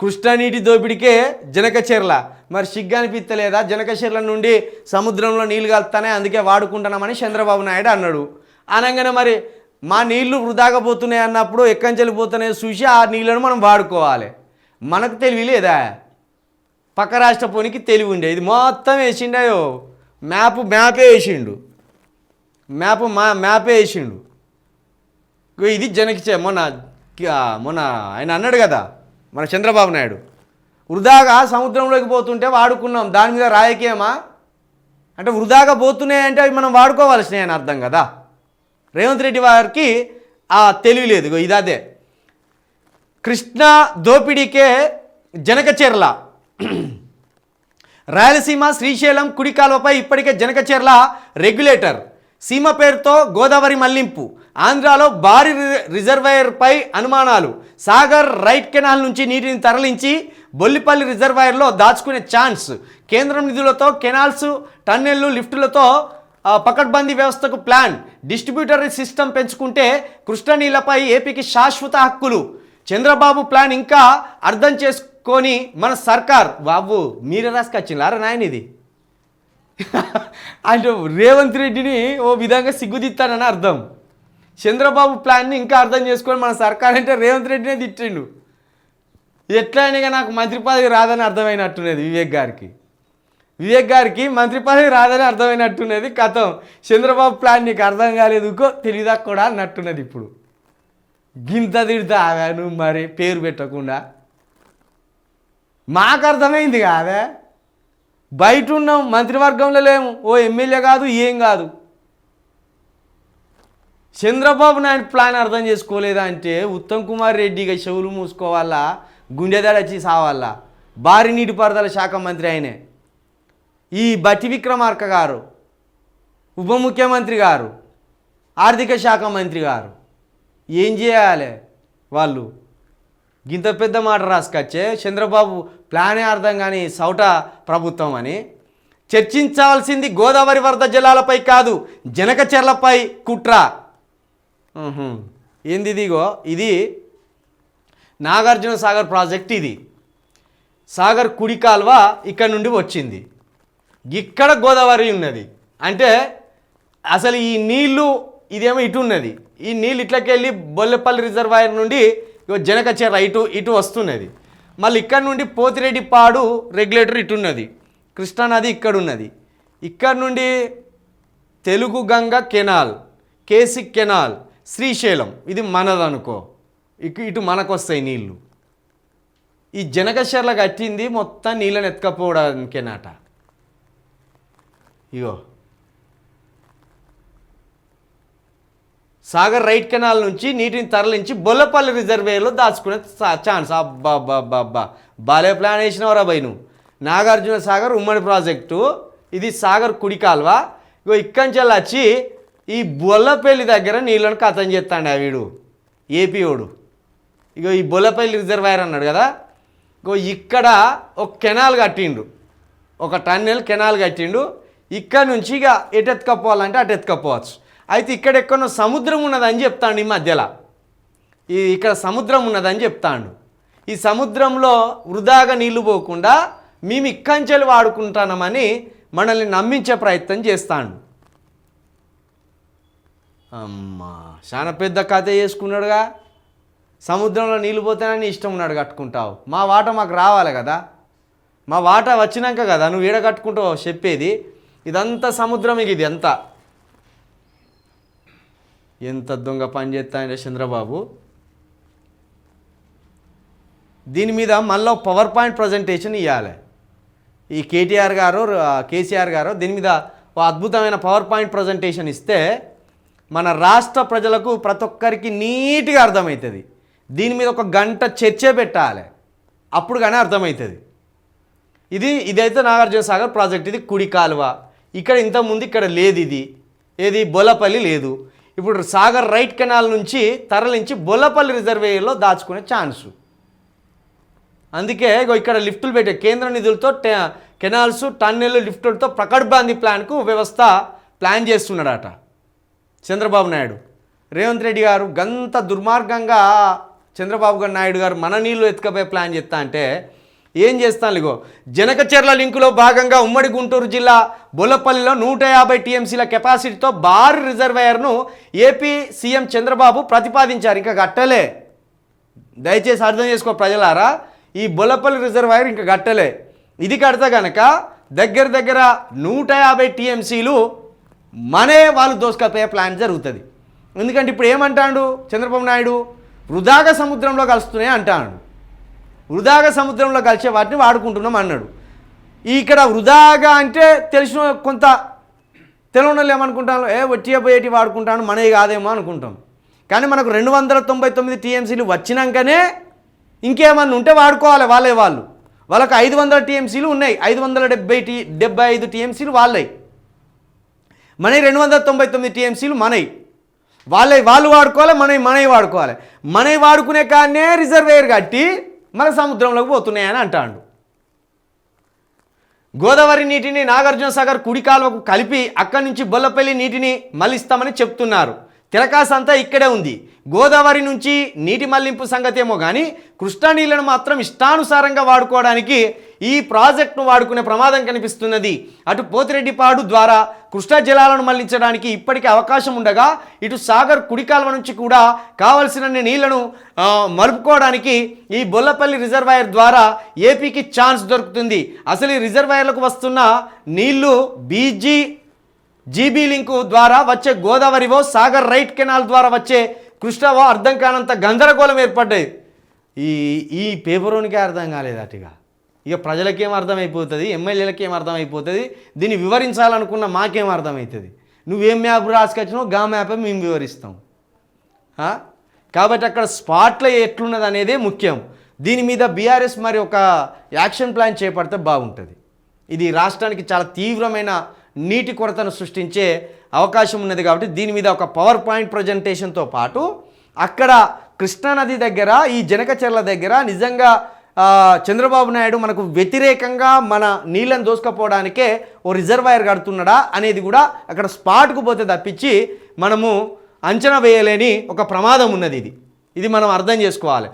కృష్ణానీటి దోపిడికే జనకచెర్ల మరి సిగ్గు అనిపిస్తలేదా జనకచెర్ల నుండి సముద్రంలో నీళ్ళు కలుతానే అందుకే వాడుకుంటున్నామని చంద్రబాబు నాయుడు అన్నాడు. అనగానే మరి మా నీళ్ళు వృధాగా పోతున్నాయి అన్నప్పుడు ఎక్కంచెలు పోతున్నాయి చూసి ఆ నీళ్ళను మనం వాడుకోవాలి. మనకు తెలివి లేదా? పక్క రాష్ట్ర పోనికి తెలివి ఉండే. ఇది మొత్తం వేసిండయో. మ్యాప్ మ్యాపే వేసిండు. మ్యాప్ మా మ్యాపే వేసిండు. ఇది జనకి మొన్న మొన్న ఆయన అన్నాడు కదా. మన చంద్రబాబు నాయుడు. వృధాగా సముద్రంలోకి పోతుంటే వాడుకున్నాం. దాని మీద రాయకేమా అంటే వృధాగా పోతున్నాయంటే అవి మనం వాడుకోవాల్సినవి అని అర్థం కదా? రేవంత్ రెడ్డి వారికి ఆ తెలివి లేదు. ఇగో కృష్ణా దోపిడీకే జనకచెర్ల రాయలసీమ శ్రీశైలం కుడి కాలువపై ఇప్పటికే జనకచెర్ల రెగ్యులేటర్. సీమ పేరుతో గోదావరి మళ్ళింపు. ఆంధ్రాలో భారీ రి- రిజర్వాయర్పై అనుమానాలు. సాగర్ రైట్ కెనాల్ నుంచి నీటిని తరలించి బొల్లిపల్లి రిజర్వాయర్లో దాచుకునే ఛాన్స్. కేంద్రం నిధులతో కెనాల్స్ టన్నెళ్ళు లిఫ్టులతో పకడ్బందీ వ్యవస్థకు ప్లాన్. డిస్ట్రిబ్యూటరీ సిస్టమ్ పెంచుకుంటే కృష్ణ నీళ్ళపై ఏపీకి శాశ్వత హక్కులు. చంద్రబాబు ప్లాన్ ఇంకా అర్థం చేసుకొని మన సర్కార్. బాబు మీరే రాసుకొచ్చిండ్రు నాయన ఇది అంటే రేవంత్ రెడ్డిని ఓ విధంగా సిగ్గుదిత్తానని అర్థం. చంద్రబాబు ప్లాన్ని ఇంకా అర్థం చేసుకొని మన సర్కార్ అంటే రేవంత్ రెడ్డినే తిట్టిండు. ఎట్లా అయినా నాకు మంత్రి పదవి రాదని అర్థమైనట్టున్నది వివేక్ గారికి. వివేక్ గారికి మంత్రి పదవి రాదని అర్థమైనట్టున్నది కథం. చంద్రబాబు ప్లాన్ నీకు అర్థం కాలేదుకో తెలియదా కూడా అన్నట్టున్నది ఇప్పుడు. గింత తిడతా నువ్వు మరి పేరు పెట్టకుండా. మాకు అర్థమైంది కాదా? బయట ఉన్నాం మంత్రివర్గంలో లేము. ఓ ఎమ్మెల్యే కాదు ఏం కాదు. చంద్రబాబు నాయుడు ప్లాన్ అర్థం చేసుకోలేదా అంటే ఉత్తమ్ కుమార్ రెడ్డిగా చెవులు మూసుకోవాలా గుండెదడచ్చి సావాలా? భారీ నీటిపారుదల శాఖ మంత్రి ఆయనే. ఈ బట్టి విక్రమార్క గారు ఉప ముఖ్యమంత్రి గారు ఆర్థిక శాఖ మంత్రి గారు ఏం చేయాలి వాళ్ళు? గింత పెద్ద మాట రాసుకొచ్చే చంద్రబాబు ప్లానే అర్థం కానీ సౌట ప్రభుత్వం అని. చర్చించాల్సింది గోదావరి వరద జలాలపై కాదు జనకచెర్లపై కుట్ర. ఏంది ఇదిగో ఇది నాగార్జున సాగర్ ప్రాజెక్ట్ ఇది. సాగర్ కుడి కాల్వ ఇక్కడ నుండి వచ్చింది. ఇక్కడ గోదావరి ఉన్నది. అంటే అసలు ఈ నీళ్ళు ఇదేమో ఇటు ఉన్నది. ఈ నీళ్ళు ఇట్లకెళ్ళి బొల్లెపల్లి రిజర్వాయర్ నుండి ఇగో జనకచెర్ల ఇటు ఇటు వస్తున్నది. మళ్ళీ ఇక్కడ నుండి పోతిరెడ్డి పాడు రెగ్యులేటర్ ఇటు ఉన్నది కృష్ణానది ఇక్కడ ఉన్నది ఇక్కడ నుండి Telugu Ganga canal KC canal Srisailam ఇది మనదనుకో. ఇటు ఇటు మనకు వస్తాయి నీళ్ళు ఈ జనకశర్ల కట్టింది మొత్తం నీళ్ళని ఎత్తుకపోవడానికేనాట. ఇగో. సాగర్ రైట్ కెనాల్ నుంచి నీటిని తరలించి బొల్లపల్లి రిజర్వేయర్లో దాచుకునే ఛాన్స్. అబ్బా అబ్బా అబ్బా అబ్బా బాలే ప్లాన్ వేసినవరా బై నువ్వు. నాగార్జున సాగర్ ఉమ్మడి ప్రాజెక్టు. ఇది సాగర్ కుడి కాల్వ. ఇగో ఇక్కడి వచ్చి ఈ బొల్లపల్లి దగ్గర నీళ్ళను కథం చేస్తాడు ఆ వీడు. ఏపీఓడు ఇగో ఈ బొల్లపల్లి రిజర్వాయర్ అన్నాడు కదా. ఇగో ఇక్కడ ఒక కెనాల్ కట్టిండు. ఒక టన్నెల్ కెనాల్ కట్టిండు. ఇక్కడ నుంచి ఇక ఎటు ఎత్తుకపోవాలంటే అటు ఎత్తుకపోవచ్చు. అయితే ఇక్కడ ఎక్కడో సముద్రం ఉన్నదని చెప్తాడు ఈ మధ్యలో. ఈ ఇక్కడ సముద్రం ఉన్నదని చెప్తాడు. ఈ సముద్రంలో వృధాగా నీళ్ళు పోకుండా మేము ఇక్కంచెలు వాడుకుంటామని మనల్ని నమ్మించే ప్రయత్నం చేస్తాడు. అమ్మా చాలా పెద్ద కథ చేసుకున్నాడుగా. సముద్రంలో నీళ్ళు పోతేనని ఇష్టం ఉన్నాడు కట్టుకుంటావు. మా వాట మాకు రావాలి కదా. మా వాట వచ్చినాక కదా నువ్వు ఈడ కట్టుకుంటావు చెప్పేది. ఇదంతా సముద్రం ఇది అంతా. ఎంత దొంగ పని చేస్తాయంటే చంద్రబాబు? దీని మీద మళ్ళీ పవర్ పాయింట్ ప్రజెంటేషన్ ఇవ్వాలి ఈ కేటీఆర్ గారు కేసీఆర్ గారు దీని మీద ఓ అద్భుతమైన పవర్ పాయింట్ ప్రజెంటేషన్ ఇస్తే మన రాష్ట్ర ప్రజలకు ప్రతి ఒక్కరికి నీట్గా అర్థమవుతుంది. దీని మీద ఒక గంట చర్చే పెట్టాలి. అప్పుడు కానీ అర్థమవుతుంది. ఇది ఇదైతే నాగార్జున సాగర్ ప్రాజెక్ట్ ఇది కుడి కాలువ. ఇక్కడ ఇంతకుముందు ఇక్కడ లేదు ఇది ఏది? బొలపల్లి లేదు. ఇప్పుడు సాగర్ రైట్ కెనాల్ నుంచి తరలించి బొల్లపల్లి రిజర్వేయర్లో దాచుకునే ఛాన్సు. అందుకే ఇగో ఇక్కడ లిఫ్టులు పెట్టే కేంద్ర నిధులతో టె- కెనాల్స్ టన్నెల్ లిఫ్టులతో ప్రకడ్బందీ ప్లాన్కు వ్యవస్థ ప్లాన్ చేస్తున్నాడట చంద్రబాబు నాయుడు. రేవంత్ రెడ్డి గారు గంత దుర్మార్గంగా చంద్రబాబు నాయుడు గారు మన నీళ్ళు ఎత్తుకపోయే ప్లాన్ చెప్తా అంటే ఏం చేస్తాను ఇగో? జనకచెర్ల లింకులో భాగంగా ఉమ్మడి గుంటూరు జిల్లా బొల్లపల్లిలో నూట యాభై టీఎంసీల కెపాసిటీతో భారీ రిజర్వాయర్ను ఏపీ సీఎం చంద్రబాబు ప్రతిపాదించారు. ఇంకా కట్టలే. దయచేసి అర్థం చేసుకో ప్రజలారా ఈ బొల్లపల్లి రిజర్వాయర్ ఇంకా కట్టలే. ఇది కడితే కనుక దగ్గర దగ్గర నూట యాభై టీఎంసీలు మనే వాళ్ళు దోసుకపోయే ప్లాన్ జరుగుతుంది. ఎందుకంటే ఇప్పుడు ఏమంటాడు చంద్రబాబు నాయుడు? వృధాగా సముద్రంలో కలుస్తున్నాయి అంటాడు. వృధాగా సముద్రంలో కలిసే వాటిని వాడుకుంటున్నాం అన్నాడు. ఇక్కడ వృధాగా అంటే తెలిసిన కొంత తెలియని ఏమనుకుంటాను ఏ వచ్చే పోయేటి వాడుకుంటాను? మనవి కాదేమో అనుకుంటాం. కానీ మనకు రెండు వందల తొంభై తొమ్మిది టీఎంసీలు వచ్చినాకనే ఇంకేమన్నా ఉంటే వాడుకోవాలి వాళ్ళే వాళ్ళు. వాళ్ళకి ఐదు వందల టీఎంసీలు ఉన్నాయి. ఐదు వందల డెబ్బై టీ డెబ్బై ఐదు టీఎంసీలు వాళ్ళై మనవి రెండు వందల తొంభై తొమ్మిది టీఎంసీలు మనవి. వాళ్ళే వాళ్ళు వాడుకోవాలి మనవి మనవి వాడుకోవాలి. మనవి వాడుకునే కానీ రిజర్వేయర్ కట్టి మన సముద్రంలోకి పోతున్నాయని అంటాడు. గోదావరి నీటిని నాగార్జున సాగర్ కుడి కాలువకు కలిపి అక్కడి నుంచి బొల్లపల్లి నీటిని మళ్ళిస్తామని చెప్తున్నారు. తిరకాస అంతా ఇక్కడే ఉంది. గోదావరి నుంచి నీటి మళ్ళింపు సంగతేమో కానీ కృష్ణా నీళ్ళను మాత్రం ఇష్టానుసారంగా వాడుకోవడానికి ఈ ప్రాజెక్టును వాడుకునే ప్రమాదం కనిపిస్తున్నది. అటు పోతిరెడ్డిపాడు ద్వారా కృష్ణా జలాలను మళ్ళించడానికి ఇప్పటికీ అవకాశం ఉండగా ఇటు సాగర్ కుడికాల్వ నుంచి కూడా కావలసిన నీళ్ళను మలుపుకోవడానికి ఈ బొల్లపల్లి రిజర్వాయర్ ద్వారా ఏపీకి ఛాన్స్ దొరుకుతుంది. అసలు ఈ రిజర్వాయర్లకు వస్తున్న నీళ్ళు బీజీ జీబీ లింకు ద్వారా వచ్చే గోదావరివో సాగర్ రైట్ కెనాల్ ద్వారా వచ్చే కృష్ణవో అర్థం కానంత గందరగోళం ఏర్పడ్డాయి. ఈ ఈ పేపరోనికే అర్థం కాలేదు అటుగా ఇక ప్రజలకేం అర్థమైపోతుంది ఎమ్మెల్యేలకి ఏం అర్థమైపోతుంది దీన్ని వివరించాలనుకున్న మాకేం అర్థమవుతుంది నువ్వేం మ్యాప్ రాసుకొచ్చినావు గా మ్యాపే మేము వివరిస్తాం. కాబట్టి అక్కడ స్పాట్లో ఎట్లున్నది అనేది ముఖ్యం. దీని మీద బీఆర్ఎస్ మరి ఒక యాక్షన్ ప్లాన్ చేపడితే బాగుంటుంది. ఇది రాష్ట్రానికి చాలా తీవ్రమైన నీటి కొరతను సృష్టించే అవకాశం ఉన్నది కాబట్టి దీని మీద ఒక పవర్ పాయింట్ ప్రజెంటేషన్తో పాటు అక్కడ కృష్ణానది దగ్గర ఈ జనకచెర్ల దగ్గర నిజంగా చంద్రబాబు నాయుడు మనకు వ్యతిరేకంగా మన నీళ్ళని దోసుకపోవడానికే ఓ రిజర్వాయర్ కడుతున్నాడా అనేది కూడా అక్కడ స్పాట్కు పోతే తప్పించి మనము అంచనా వేయలేని ఒక ప్రమాదం ఉన్నది ఇది. ఇది మనం అర్థం చేసుకోవాలి.